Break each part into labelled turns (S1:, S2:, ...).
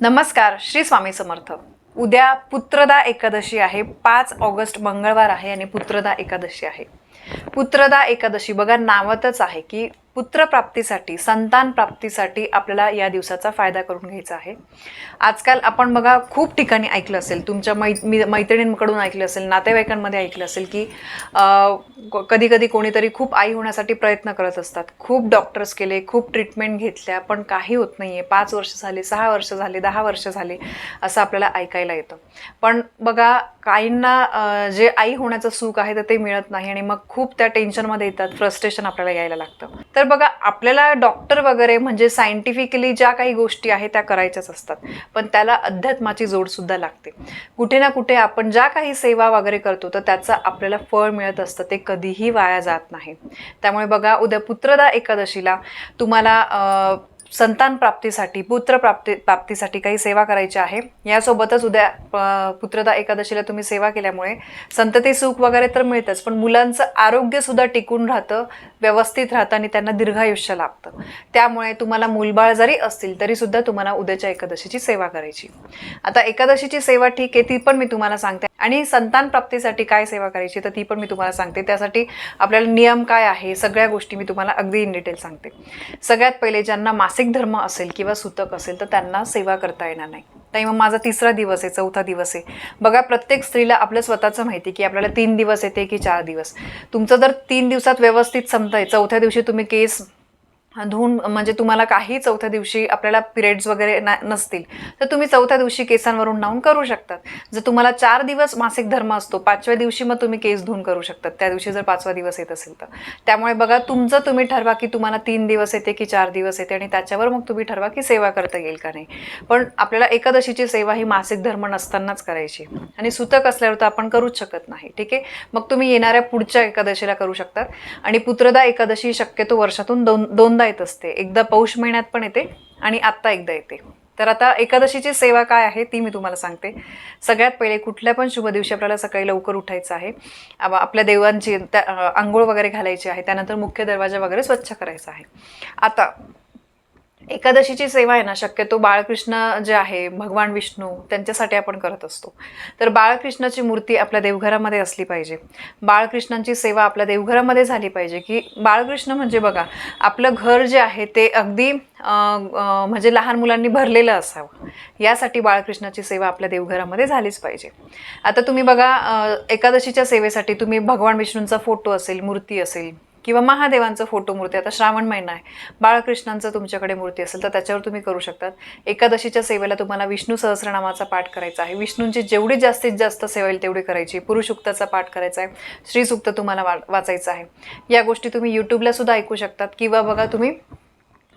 S1: नमस्कार श्री स्वामी समर्थ. उद्या पुत्रदा एकादशी आहे. पाच ऑगस्ट मंगळवार आहे आणि पुत्रदा एकादशी आहे. पुत्रदा एकादशी बघा नावातच आहे की पुत्रप्राप्तीसाठी संतान प्राप्तीसाठी आपल्याला या दिवसाचा फायदा करून घ्यायचा आहे. आजकाल आपण बघा खूप ठिकाणी ऐकलं असेल तुमच्या मै मी- मैत्रिणींकडून ऐकलं असेल नातेवाईकांमध्ये ऐकलं असेल की कधी कधी कोणीतरी खूप आई होण्यासाठी प्रयत्न करत असतात. खूप डॉक्टर्स केले खूप ट्रीटमेंट घेतल्या पण काही होत नाही आहे पाच वर्ष झाले सहा वर्ष झाले दहा वर्ष झाले असं आपल्याला ऐकायला येतं. पण बघा काहींना जे आई होण्याचं सुख आहे तर ते मिळत नाही आणि मग खूप त्या टेन्शनमध्ये येतात फ्रस्ट्रेशन आपल्याला यायला लागतं. तर बघा आपल्याला डॉक्टर वगैरे म्हणजे सायंटिफिकली ज्या काही गोष्टी आहेत त्या करायच्याच असतात. पण त्याला अध्यात्माची जोडसुद्धा लागते. कुठे ना कुठे आपण ज्या काही सेवा वगैरे करतो तर त्याचं आपल्याला फळ मिळत असतं. ते कधीही वाया जात नाही. त्यामुळे बघा उद्या पुत्रदा एकादशीला तुम्हाला संतान प्राप्तीसाठी पुत्र प्राप्ती प्राप्तीसाठी काही सेवा करायची आहे. यासोबतच उद्या पुत्रदा एकादशीला तुम्ही सेवा केल्यामुळे संतती सुख वगैरे तर मिळतंच पण मुलांचं आरोग्य सुद्धा टिकून राहतं व्यवस्थित राहतं आणि त्यांना दीर्घायुष्य लाभतं. त्यामुळे तुम्हाला मूलबाळ जरी असतील तरी सुद्धा तुम्हाला उद्याच्या एकादशीची सेवा करायची. आता एकादशीची सेवा ठीक आहे ती पण मी तुम्हाला सांगते. आणि संतान प्राप्तीसाठी काय सेवा करायची तर ती पण मी तुम्हाला सांगते. त्यासाठी आपल्याला नियम काय आहे सगळ्या गोष्टी मी तुम्हाला अगदी इन डिटेल सांगते. सगळ्यात पहिले ज्यांना मासिक धर्म असेल किंवा सुतक असेल तर त्यांना सेवा करता येणार नाही. नाही मग माझा तिसरा दिवस आहे चौथा दिवस आहे. बघा प्रत्येक स्त्रीला आपलं स्वतःचं माहिती की आपल्याला तीन दिवस येते की चार दिवस. तुमचं जर तीन दिवसात व्यवस्थित संपतंय चौथ्या दिवशी तुम्ही केस धुवून म्हणजे तुम्हाला काही चौथ्या दिवशी आपल्याला पिरियड्स वगैरे ना नसतील. तर तुम्ही चौथ्या दिवशी केसांवरून नावून करू शकतात. जर तुम्हाला चार दिवस मासिक धर्म असतो पाचव्या दिवशी मग तुम्ही केस धुवून करू शकतात. त्या दिवशी जर पाचवा दिवस येत असेल तर. त्यामुळे बघा तुमचं तुम्ही ठरवा की तुम्हाला तीन दिवस येते की चार दिवस येते आणि त्याच्यावर मग तुम्ही ठरवा की सेवा करता येईल का नाही. पण आपल्याला एकादशीची सेवा ही मासिक धर्म नसतानाच करायची. आणि सुतक असल्यावर तर आपण करूच शकत नाही. ठीक आहे? मग तुम्ही येणाऱ्या पुढच्या एकादशीला करू शकतात. आणि पुत्रदा एकादशी शक्यतो वर्षातून दोन दोनदा येत असते. एकदा पौष महिन्यात पण येते आणि आत्ता एकदा येते. तर आता एकादशीची सेवा काय आहे ती मी तुम्हाला सांगते. सगळ्यात पहिले कुठल्या पण शुभ दिवशी आपल्याला सकाळी लवकर उठायचं आहे. आपल्या देवांची त्या आंघोळ वगैरे घालायची आहे. त्यानंतर मुख्य दरवाजा वगैरे स्वच्छ करायचा आहे. आता एकादशीची सेवा आहे ना शक्यतो बाळकृष्ण जे आहे भगवान विष्णू त्यांच्यासाठी आपण करत असतो. तर बाळकृष्णाची मूर्ती आपल्या देवघरामध्ये असली पाहिजे. बाळकृष्णांची सेवा आपल्या देवघरामध्ये झाली पाहिजे की बाळकृष्ण म्हणजे बघा आपलं घर जे आहे ते अगदी म्हणजे लहान मुलांनी भरलेलं असावं. यासाठी बाळकृष्णाची सेवा आपल्या देवघरामध्ये झालीच पाहिजे. आता तुम्ही बघा एकादशीच्या सेवेसाठी तुम्ही भगवान विष्णूंचा फोटो असेल मूर्ती असेल किंवा महादेवांचं फोटो मूर्ती आता श्रावण महिना आहे. बाळकृष्णांचं तुमच्याकडे मूर्ती असेल तर त्याच्यावर तुम्ही करू शकतात. एकादशीच्या सेवेला तुम्हाला विष्णू सहस्रनामाचा पाठ करायचा आहे. विष्णूंची जेवढी जास्तीत जास्त सेवा येईल तेवढी करायची. पुरुषुक्ताचा पाठ करायचा आहे. श्रीसुक्त तुम्हाला वा वाचायचं आहे. या गोष्टी तुम्ही यूट्यूबला सुद्धा ऐकू शकतात. किंवा बघा तुम्ही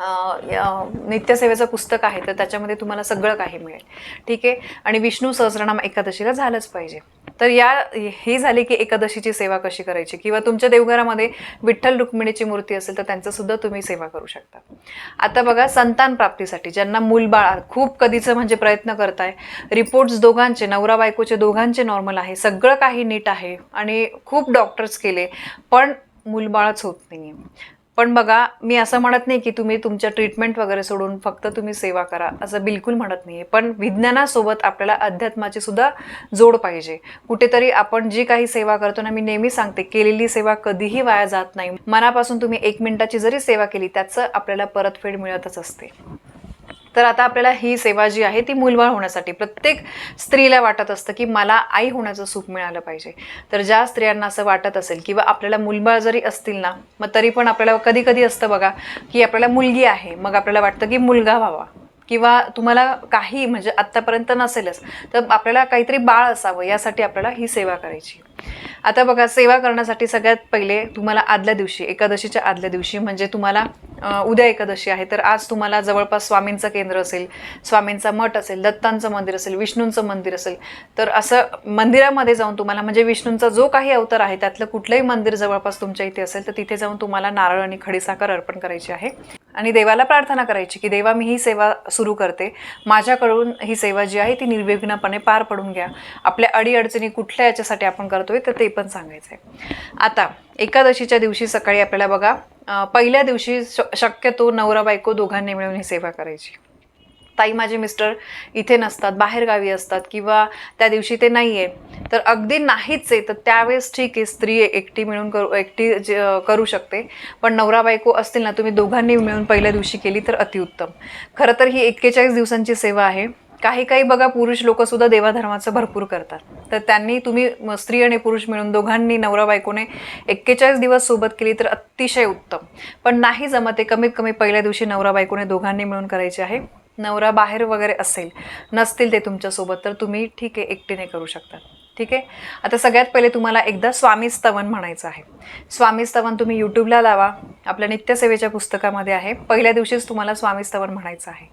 S1: नित्यसेवेचं पुस्तक आहे तर त्याच्यामध्ये तुम्हाला सगळं काही मिळेल. ठीक आहे? आणि विष्णू सहस्रनाम एकादशीला झालंच पाहिजे. तर या ही झाली की एकादशीची सेवा कशी करायची? किंवा तुमच्या देवघरामध्ये विठ्ठल रुक्मिणीची मूर्ती असेल तर त्यांचं सुद्धा तुम्ही सेवा करू शकता. आता बघा संतान प्राप्तीसाठी ज्यांना मूलबाळ खूप कधीचं म्हणजे प्रयत्न करताय. रिपोर्ट्स दोघांचे नवरा बायकोचे दोघांचे नॉर्मल आहे. सगळं काही नीट आहे. आणि खूप डॉक्टर्स केले पण मूलबाळच होत नाही पण बघा मी असं म्हणत नाही की तुम्ही तुमच्या ट्रीटमेंट वगैरे सोडून फक्त तुम्ही सेवा करा असं बिलकुल म्हणत नाही पण विज्ञानासोबत आपल्याला अध्यात्माची सुद्धा जोड पाहिजे. कुठेतरी आपण जी काही सेवा करतो ना मी नेहमी सांगते केलेली सेवा कधीही वाया जात नाही. मनापासून तुम्ही एक मिनिटाची जरी सेवा केली त्याचं आपल्याला परतफेड मिळतच असते. तर आता आपल्याला ही सेवा जी आहे ती मूलबाळ होण्यासाठी प्रत्येक स्त्रीला वाटत असतं की मला आई होण्याचं सुख मिळालं पाहिजे. तर ज्या स्त्रियांना असं वाटत असेल किंवा आपल्याला मूलबाळ जरी असतील ना मग तरी पण आपल्याला कधी कधी असतं बघा की आपल्याला मुलगी आहे मग आपल्याला वाटतं की मुलगा व्हावा. किंवा तुम्हाला काही म्हणजे आत्तापर्यंत नसेलच तर आपल्याला काहीतरी बाळ असावं यासाठी आपल्याला ही सेवा करायची. आता बघा सेवा करण्यासाठी सगळ्यात पहिले तुम्हाला आदल्या दिवशी एकादशीच्या आदल्या दिवशी म्हणजे तुम्हाला उद्या एकादशी आहे तर आज तुम्हाला जवळपास स्वामींचं केंद्र असेल स्वामींचा मठ असेल दत्तांचं मंदिर असेल विष्णूंचं मंदिर असेल तर असं मंदिरामध्ये जाऊन तुम्हाला म्हणजे विष्णूंचा जो काही अवतार आहे त्यातलं कुठलंही मंदिर जवळपास तुमच्या इथे असेल तर तिथे जाऊन तुम्हाला नारळ आणि खडीसाखर अर्पण करायची आहे. आणि देवाला प्रार्थना करायची की देवा मी ही सेवा सुरू करते. माझ्याकडून ही सेवा जी आहे ती निर्विघ्नपणे पार पडून घ्या. आपल्या अडीअडचणी कुठल्या याच्यासाठी आपण करतो करतोय तर ते पण सांगायचं आहे आता एकादशीच्या दिवशी सकाळी आपल्याला बघा पहिल्या दिवशी शक्यतो नवरा बायको दोघांनी मिळून ही सेवा करायची. ताई माझे मिस्टर इथे नसतात बाहेरगावी असतात किंवा त्या दिवशी ते नाही आहे तर अगदी नाहीच आहे तर त्यावेळेस ठीक आहे स्त्री एकटी मिळून करू एकटी जे- करू शकते. पण नवरा बायको असतील ना तुम्ही दोघांनी मिळून पहिल्या दिवशी केली तर अतिउत्तम. खरं तर ही एक्केचाळीस दिवसांची सेवा आहे. काही काही बघा पुरुष लोक सुद्धा देवाधर्माचं भरपूर करतात. तर त्यांनी तुम्ही स्त्री आणि पुरुष मिळून दोघांनी नवरा बायकोने एक्केचाळीस दिवस सोबत केली तर अतिशय उत्तम. पण नाही जमत आहे कमीत कमी पहिल्या दिवशी नवरा बायकोने दोघांनी मिळून करायचे आहे. नवरा बाहेर वगैरे असेल नसतील ते तुमच्यासोबत तर तुम्ही ठीक आहे एकटीने करू शकता. ठीक आहे? आता सगळ्यात पहिले तुम्हाला एकदा स्वामी स्तवन म्हणायचं आहे. स्वामी स्तवन तुम्ही यूट्यूबला लावा. आपल्या नित्यसेवेच्या पुस्तकामध्ये आहे. पहिल्या दिवशीच तुम्हाला स्वामी स्तवन म्हणायचं आहे.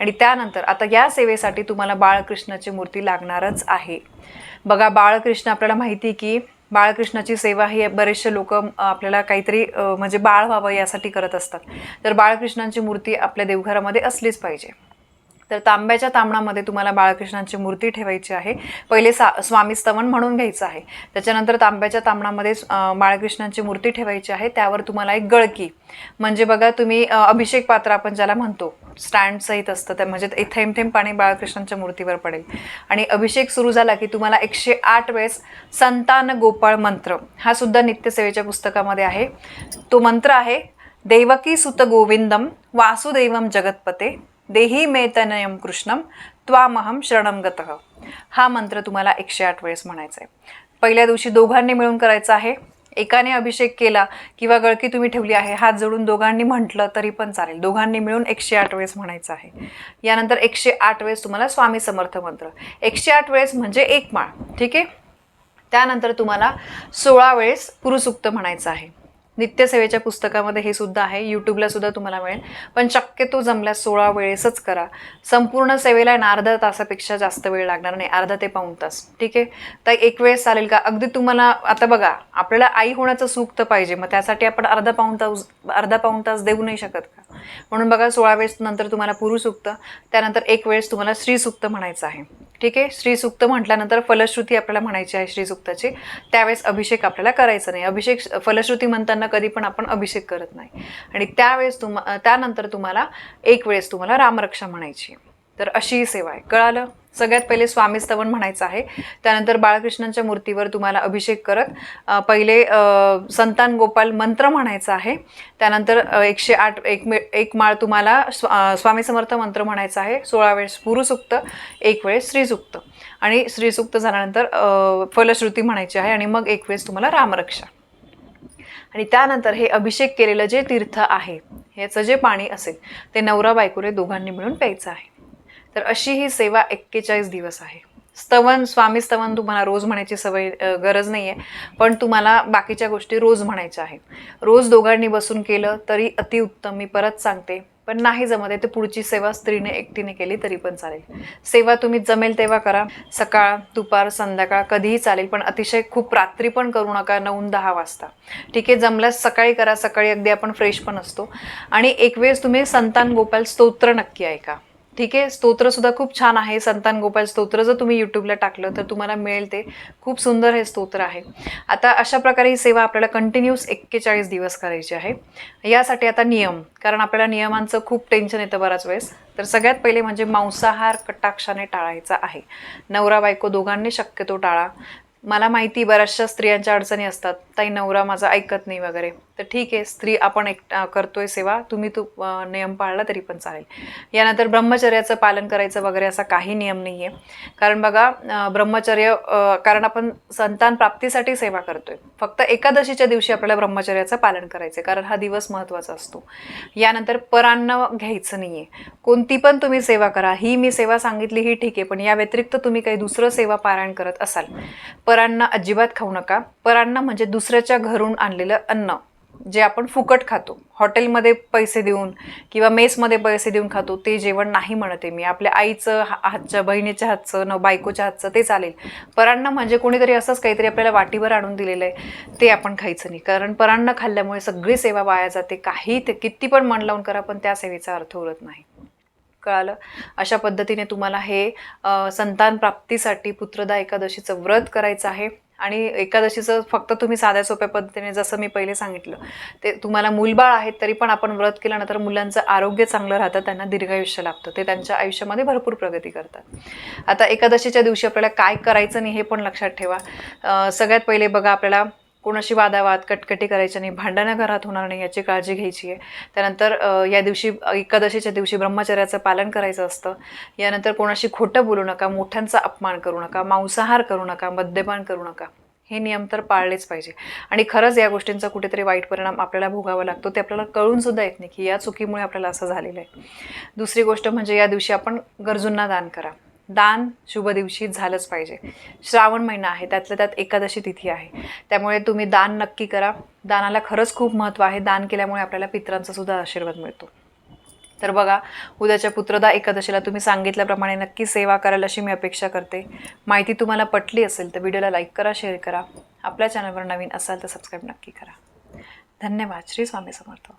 S1: आणि त्यानंतर आता या सेवेसाठी तुम्हाला बाळकृष्णाची मूर्ती लागणारच आहे. बघा बाळकृष्ण आपल्याला माहिती की बाळकृष्णाची सेवा ही बरेचसे लोक आपल्याला काहीतरी म्हणजे बाळ व्हावं यासाठी करत असतात. तर बाळकृष्णांची मूर्ती आपल्या देवघरामध्ये असलीच पाहिजे. तर तांब्याच्या तांबणामध्ये तुम्हाला बाळकृष्णांची मूर्ती ठेवायची आहे. पहिले सा स्वामी स्तवन म्हणून घ्यायचं आहे. त्याच्यानंतर तांब्याच्या तांबणामध्ये बाळकृष्णांची मूर्ती ठेवायची आहे. त्यावर तुम्हाला एक गळकी. म्हणजे बघा तुम्ही अभिषेक पात्र आपण ज्याला म्हणतो स्टँड सहित असतं त्या म्हणजे ते थेंब थेंब पाणी बाळकृष्णांच्या मूर्तीवर पडेल. आणि अभिषेक सुरू झाला की तुम्हाला एकशे आठ वेळेस संतान गोपाळ मंत्र हा सुद्धा नित्यसेवेच्या पुस्तकामध्ये आहे. तो मंत्र आहे देवकी सुत गोविंदम वासुदेवम जगतपते देही मे तनयम कृष्णम त्वामहम शरणम गतः. हा मंत्र तुम्हाला एकशे आठ वेळेस म्हणायचा आहे पहिल्या दिवशी दोघांनी मिळून करायचा आहे. एकाने अभिषेक केला किंवा गळकी तुम्ही ठेवली आहे हात जोडून दोघांनी म्हटलं तरी पण चालेल. दोघांनी मिळून एकशे आठ वेळेस म्हणायचं आहे. यानंतर एकशे आठ वेळेस तुम्हाला स्वामी समर्थ मंत्र. एकशे आठ वेळेस म्हणजे एक माळ ठीक आहे? त्यानंतर तुम्हाला सोळा वेळेस पुरुसुक्त म्हणायचं आहे. नित्यसेवेच्या पुस्तकामध्ये हे सुद्धा आहे. यूट्यूबला सुद्धा तुम्हाला मिळेल. पण शक्यतो जमल्यास सोळा वेळेसच करा. संपूर्ण सेवेला आहे ना अर्धा तासापेक्षा जास्त वेळ लागणार नाही. अर्धा ते पाऊण तास. ठीक आहे? तर एक वेळेस चालेल का? अगदी तुम्हाला आता बघा आपल्याला आई होण्याचं सुख तर पाहिजे. मग त्यासाठी आपण अर्धा पाऊण तास अर्धा पाऊण तास देऊ नाही शकत का? म्हणून बघा सोळा वेळेस नंतर तुम्हाला पुरुसुक्त त्यानंतर एक वेळेस तुम्हाला श्रीसुक्त म्हणायचं आहे. ठीक आहे? श्रीसुक्त म्हटल्यानंतर फलश्रुती आपल्याला म्हणायची आहे श्रीसुक्ताची. त्यावेळेस अभिषेक आपल्याला करायचा नाही. अभिषेक फलश्रुती म्हणताना कधी पण आपण अभिषेक करत नाही. आणि त्यावेळेस तुम त्यानंतर तुम्हाला एक वेळेस तुम्हाला रामरक्षा म्हणायची आहे. तर अशी ही सेवा आहे. कळालं? सगळ्यात पहिले स्वामी स्तवन म्हणायचं आहे. त्यानंतर बाळकृष्णांच्या मूर्तीवर तुम्हाला अभिषेक करत पहिले संतान गोपाल मंत्र म्हणायचा आहे. त्यानंतर एकशे आठ एक मे एक माळ तुम्हाला स्वा स्वामी समर्थ मंत्र म्हणायचा आहे. सोळा वेळेस पुरुसुक्त एक वेळेस श्रीसुक्त आणि श्रीसुक्त झाल्यानंतर फलश्रुती म्हणायची आहे आणि मग एक वेळेस तुम्हाला रामरक्षा. आणि त्यानंतर हे अभिषेक केलेलं जे तीर्थ आहे ह्याचं जे पाणी असेल ते नवरा बायकुरे दोघांनी मिळून प्यायचं आहे. तर अशी ही सेवा एक्केचाळीस दिवस आहे. स्तवन स्वामी स्तवन तुम्हाला रोज म्हणायची सवय गरज नाही आहे पण तुम्हाला बाकीच्या गोष्टी रोज म्हणायच्या आहेत. रोज दोघांनी बसून केलं तरी अतिउत्तम मी परत सांगते. पण नाही जमत आहे तर पुढची सेवा स्त्रीने एकटीने केली तरी पण चालेल. सेवा तुम्ही जमेल तेव्हा करा. सकाळ दुपार संध्याकाळ कधीही चालेल पण अतिशय खूप रात्री पण करू नका नऊ दहा वाजता. ठीक आहे जमल्यास सकाळी करा सकाळी अगदी आपण फ्रेश पण असतो. आणि एक वेळेस तुम्ही संतान गोपाल स्तोत्र नक्की ऐका. ठीक आहे स्तोत्र सुद्धा खूप छान आहे. संतान गोपाल स्तोत्र जर तुम्ही यूट्यूबला टाकलं तर तुम्हाला मिळेल ते. खूप सुंदर हे स्तोत्र आहे. आता अशा प्रकारे ही सेवा आपल्याला कंटिन्यूस एक्केचाळीस दिवस करायची आहे. यासाठी आता नियम कारण आपल्याला नियमांचं खूप टेन्शन येतं बराच वेळेस. तर सगळ्यात पहिले म्हणजे मांसाहार कटाक्षाने टाळायचा आहे. नवरा बायको दोघांनी शक्यतो टाळा. मला माहिती बऱ्याचशा स्त्रियांच्या अडचणी असतात. ताई नवरा माझा ऐकत नाही वगैरे. तर ठीक आहे स्त्री आपण एक करतोय सेवा. तुम्ही तो नियम पाळला तरी पण चालेल. यानंतर ब्रह्मचर्याचं पालन करायचं वगैरे असा काही नियम नाही आहे कारण बघा ब्रह्मचर्य कारण आपण संतान प्राप्तीसाठी सेवा करतोय. फक्त एकादशीच्या दिवशी आपल्याला ब्रह्मचर्याचं पालन करायचं आहे कारण हा दिवस महत्त्वाचा असतो. यानंतर परान्न घ्यायचं नाही आहे कोणती पण तुम्ही सेवा करा. ही मी सेवा सांगितली ही ठीक आहे. पण या व्यतिरिक्त तुम्ही काही दुसरं सेवा पारायण करत असाल. परान्न अजिबात खाऊ नका. परान्न म्हणजे दुसऱ्याच्या घरून आणलेलं अन्न जे आपण फुकट खातो. हॉटेलमध्ये पैसे देऊन किंवा मेसमध्ये पैसे देऊन खातो ते जेवण नाही म्हणते मी. आपल्या आईचं हा- हातच्या बहिणीच्या हातचं न बायकोच्या हातचं ते चालेल. परांना म्हणजे कोणीतरी असंच काहीतरी आपल्याला वाटीवर आणून दिलेलं आहे ते आपण खायचं नाही. कारण परांना खाल्ल्यामुळे सगळी सेवा वाया जाते. काही ते किती पण मन लावून करा पण त्या सेवेचा अर्थ उरत नाही. कळालं. अशा पद्धतीने तुम्हाला हे संतान प्राप्तीसाठी पुत्रदा एकादशीचं व्रत करायचं आहे. आणि एकादशीचं फक्त तुम्ही साध्या सोप्या पद्धतीने जसं मी पहिले सांगितलं ते तुम्हाला मूलबाळ आहेत तरी पण आपण व्रत केल्यानंतर मुलांचं आरोग्य चांगलं राहतं त्यांना दीर्घायुष्य लाभतं. ते त्यांच्या आयुष्यामध्ये भरपूर प्रगती करतात. आता एकादशीच्या दिवशी आपल्याला काय करायचं नाही हे पण लक्षात ठेवा. सगळ्यात पहिले बघा आपल्याला कोणाशी वादावाद कटकटी करायची नाही भांडणं घरात होणार नाही याची काळजी घ्यायची आहे. त्यानंतर या दिवशी एकादशीच्या दिवशी ब्रह्मचर्याचं पालन करायचं असतं. यानंतर कोणाशी खोटं बोलू नका मोठ्यांचा अपमान करू नका मांसाहार करू नका मद्यपान करू नका. हे नियम तर पाळलेच पाहिजे. आणि खरंच या गोष्टींचा कुठेतरी वाईट परिणाम आपल्याला भोगावा लागतो ते आपल्याला कळून सुद्धा येत नाही की या चुकीमुळे आपल्याला असं झालेलं आहे. दुसरी गोष्ट म्हणजे या दिवशी आपण गरजूंना दान करा. दान शुभ दिवशी झालंच पाहिजे. श्रावण महिना आहे त्यातल्या त्यात एकादशी तिथी आहे. त्यामुळे तुम्ही दान नक्की करा. दानाला खरंच खूप महत्त्व आहे. दान केल्यामुळे आपल्याला पित्रांचा सुद्धा आशीर्वाद मिळतो. तर बघा उद्याच्या पुत्रदा एकादशीला तुम्ही सांगितल्याप्रमाणे नक्की सेवा कराल अशी मी अपेक्षा करते. माहिती तुम्हाला पटली असेल तर व्हिडिओला लाईक करा शेअर करा. आपल्या चॅनलवर नवीन असाल तर सबस्क्राईब नक्की करा. धन्यवाद. श्री स्वामी समर्थ.